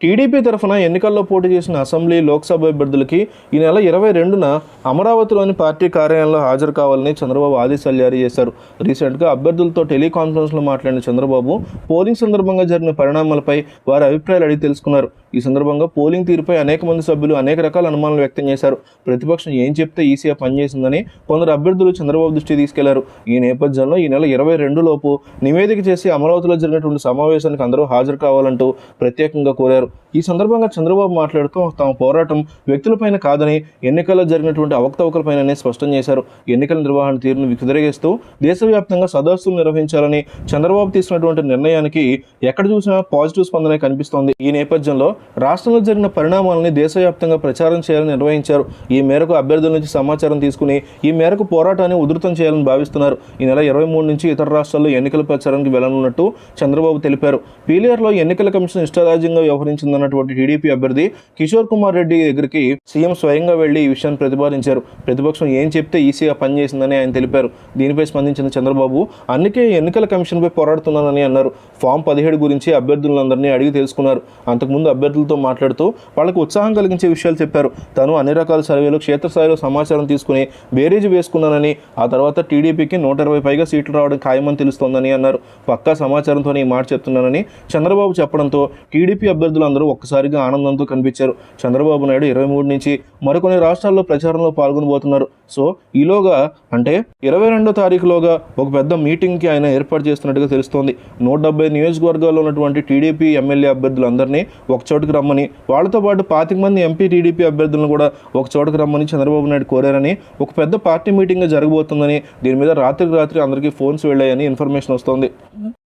TDP తరఫున ఎన్నికల్లో పోటీ చేసిన అసెంబ్లీ లోక్సభ అభ్యర్థులకి ఈ నెల ఇరవై రెండున అమరావతిలోని పార్టీ కార్యాలయంలో హాజరు కావాలని చంద్రబాబు ఆదేశాలు జారీ చేశారు. రీసెంట్గా అభ్యర్థులతో టెలికాన్ఫరెన్స్లో మాట్లాడిన చంద్రబాబు పోలింగ్ సందర్భంగా జరిగిన పరిణామాలపై వారి అభిప్రాయాలు అడిగి తెలుసుకున్నారు. ఈ సందర్భంగా పోలింగ్ తీరుపై అనేక మంది సభ్యులు అనేక రకాల అనుమానాలు వ్యక్తం చేశారు. ప్రతిపక్షం ఏం చెప్తే ఈసీఆర్ పనిచేసిందని కొందరు అభ్యర్థులు చంద్రబాబు దృష్టి తీసుకెళ్ళారు. ఈ నేపథ్యంలో ఈ నెల ఇరవై రెండు లోపు నివేదిక చేసి అమరావతిలో జరిగినటువంటి సమావేశానికి అందరూ హాజరు కావాలంటూ ప్రత్యేకంగా కోరారు. ఈ సందర్భంగా చంద్రబాబు మాట్లాడుతూ తమ పోరాటం వ్యక్తులపైన కాదని ఎన్నికల్లో జరిగినటువంటి అవకతవకలపైననే స్పష్టం చేశారు. ఎన్నికల నిర్వహణ తీరును వ్యతిరేకిస్తూ దేశవ్యాప్తంగా సదస్సులు నిర్వహించాలని చంద్రబాబు తీసుకున్నటువంటి నిర్ణయానికి ఎక్కడ చూసినా పాజిటివ్ స్పందన కనిపిస్తోంది. ఈ నేపథ్యంలో రాష్ట్రంలో జరిగిన పరిణామాలని దేశవ్యాప్తంగా ప్రచారం చేయాలని నిర్వహించారు ఈ మేరకు అభ్యర్థుల నుంచి సమాచారం తీసుకుని ఈ మేరకు పోరాటాన్ని ఉధృతం చేయాలని భావిస్తున్నారు. ఈ నెల ఇరవై మూడు నుంచి ఇతర రాష్ట్రాల్లో ఎన్నికల ప్రచారానికి వెళ్ళనున్నట్టు చంద్రబాబు తెలిపారు. పీలియర్లో ఎన్నికల కమిషన్ ఇష్టారాజ్యంగా వ్యవహరించిందన్నటువంటి టీడీపీ అభ్యర్థి కిషోర్ కుమార్ రెడ్డి దగ్గరికి సీఎం స్వయంగా వెళ్ళి ఈ విషయాన్ని ప్రతిపాదించారు. ప్రతిపక్షం ఏం చెప్తే ఈసీగా పనిచేసిందని ఆయన తెలిపారు. దీనిపై స్పందించిన చంద్రబాబు అందుకే ఎన్నికల కమిషన్పై పోరాడుతున్నానని అన్నారు. ఫామ్ పదిహేడు గురించి అభ్యర్థులందరినీ అడిగి తెలుసుకున్నారు. అంతకుముందు అభ్యర్థులతో మాట్లాడుతూ వాళ్ళకు ఉత్సాహం కలిగించే విషయాలు చెప్పారు. తను అన్ని రకాల సర్వేలు క్షేత్రస్థాయిలో సమాచారం తీసుకుని బేరేజ్ వేసుకున్నానని ఆ తర్వాత టీడీపీకి నూట ఇరవై పైగా సీట్లు రావడం ఖాయమని తెలుస్తోందని అన్నారు. పక్కా సమాచారంతో ఈ మాట చెప్తున్నానని చంద్రబాబు చెప్పడంతో టీడీపీ అభ్యర్థులు అందరూ ఒక్కసారిగా ఆనందంతో కనిపించారు. చంద్రబాబు నాయుడు ఇరవై మూడు నుంచి మరికొన్ని రాష్ట్రాల్లో ప్రచారంలో పాల్గొనబోతున్నారు. సో ఈలోగా అంటే ఇరవై రెండో తారీఖులోగా ఒక పెద్ద మీటింగ్కి ఆయన ఏర్పాటు చేస్తున్నట్టుగా తెలుస్తోంది. నూట డెబ్బై నియోజకవర్గాల్లో ఉన్నటువంటి టీడీపీ ఎమ్మెల్యే అభ్యర్థులందరినీ ఒక చోటుకు రమ్మని. వాళ్ళతో పాటు పాతిక మంది ఎంపీ టీడీపీ అభ్యర్థులను కూడా ఒక చోటుకు రమ్మని చంద్రబాబు నాయుడు కోరారని ఒక పెద్ద పార్టీ మీటింగ్ జరగబోతుందని దీని మీద రాత్రికి రాత్రి అందరికీ ఫోన్స్ వెళ్ళాయని ఇన్ఫర్మేషన్ వస్తోంది.